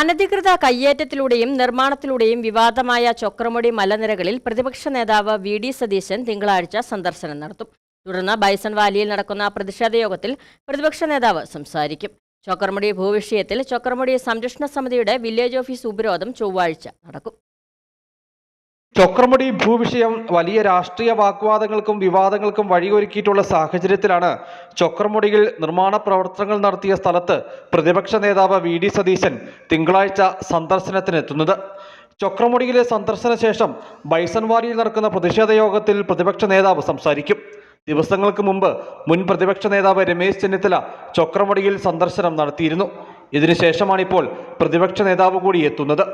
അനധികൃത കയ്യേറ്റത്തിലൂടെയും നിർമ്മാണത്തിലൂടെയും വിവാദമായ ചൊക്രമുടി മലനിരകളിൽ പ്രതിപക്ഷ നേതാവ് വി ഡി സതീശൻ തിങ്കളാഴ്ച സന്ദർശനം നടത്തും. തുടർന്ന് ബൈസൺ വാലിയിൽ നടക്കുന്ന പ്രതിഷേധ യോഗത്തിൽ പ്രതിപക്ഷ നേതാവ് സംസാരിക്കും. ചൊക്രമുടി ഭൂവിഷയത്തിൽ ചൊക്രമുടി സംരക്ഷണ സമിതിയുടെ വില്ലേജ് ഓഫീസ് ഉപരോധം ചൊവ്വാഴ്ച നടക്കും. ചൊക്രമുടി ഭൂവിഷയം വലിയ രാഷ്ട്രീയ വാഗ്വാദങ്ങൾക്കും വിവാദങ്ങൾക്കും വഴിയൊരുക്കിയിട്ടുള്ള സാഹചര്യത്തിലാണ് ചൊക്രമുടിയിൽ നിർമ്മാണ പ്രവർത്തനങ്ങൾ നടത്തിയ സ്ഥലത്ത് പ്രതിപക്ഷ നേതാവ് വി ഡി സതീശൻ തിങ്കളാഴ്ച സന്ദർശനത്തിനെത്തുന്നത്. ചൊക്രമുടിയിലെ സന്ദർശന ശേഷം ബൈസൺവാരിയിൽ നടക്കുന്ന പ്രതിഷേധ യോഗത്തിൽ പ്രതിപക്ഷ നേതാവ് സംസാരിക്കും. ദിവസങ്ങൾക്ക് മുമ്പ് മുൻ പ്രതിപക്ഷ നേതാവ് രമേശ് ചെന്നിത്തല ചൊക്രമുടിയിൽ സന്ദർശനം നടത്തിയിരുന്നു. ഇതിനുശേഷമാണിപ്പോൾ പ്രതിപക്ഷ നേതാവ് കൂടി എത്തുന്നത്.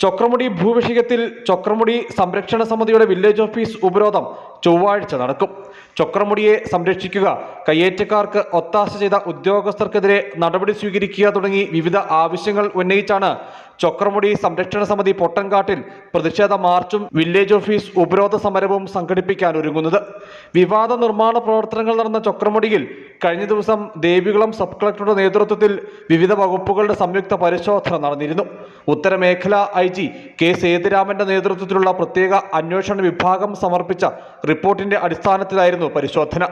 ചൊക്രമുടി ഭൂവിഷയത്തിൽ ചൊക്രമുടി സംരക്ഷണ സമിതിയുടെ വില്ലേജ് ഓഫീസ് ഉപരോധം ചൊവ്വാഴ്ച നടക്കും. ചൊക്രമുടിയെ സംരക്ഷിക്കുക. കയ്യേറ്റക്കാർക്ക് ഒത്താശ ചെയ്ത ഉദ്യോഗസ്ഥർക്കെതിരെ നടപടി സ്വീകരിക്കുക തുടങ്ങി വിവിധ ആവശ്യങ്ങൾ ഉന്നയിച്ചാണ്. ചൊക്രമുടി സംരക്ഷണ സമിതി പൊട്ടൻകാട്ടിൽ പ്രതിഷേധ മാർച്ചും വില്ലേജ് ഓഫീസ് ഉപരോധ സമരവും സംഘടിപ്പിക്കാൻ ഒരുങ്ങുന്നത്. വിവാദ നിർമ്മാണ പ്രവർത്തനങ്ങൾ നടന്ന ചൊക്രമുടിയിൽ കഴിഞ്ഞ ദിവസം ദേവികുളം സബ് കളക്ടറുടെ നേതൃത്വത്തിൽ വിവിധ വകുപ്പുകളുടെ സംയുക്ത പരിശോധന നടന്നിരുന്നു. ഉത്തരമേഖല ഐ ജി കെ സേതുരാമന്റെ നേതൃത്വത്തിലുള്ള പ്രത്യേക അന്വേഷണ വിഭാഗം സമർപ്പിച്ച റിപ്പോർട്ടിന്റെ അടിസ്ഥാനത്തിലായിരുന്നു പരിശോധന.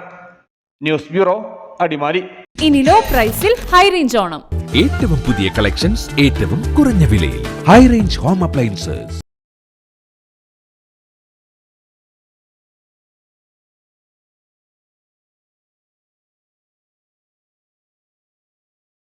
News bureau Adimali. ഇനി ലോ പ്രൈസിൽ ഹൈ റേഞ്ച് ഓണം. ഏറ്റവും പുതിയ കളക്ഷൻസ് ഏറ്റവും കുറഞ്ഞ വിലയിൽ. High range home appliances.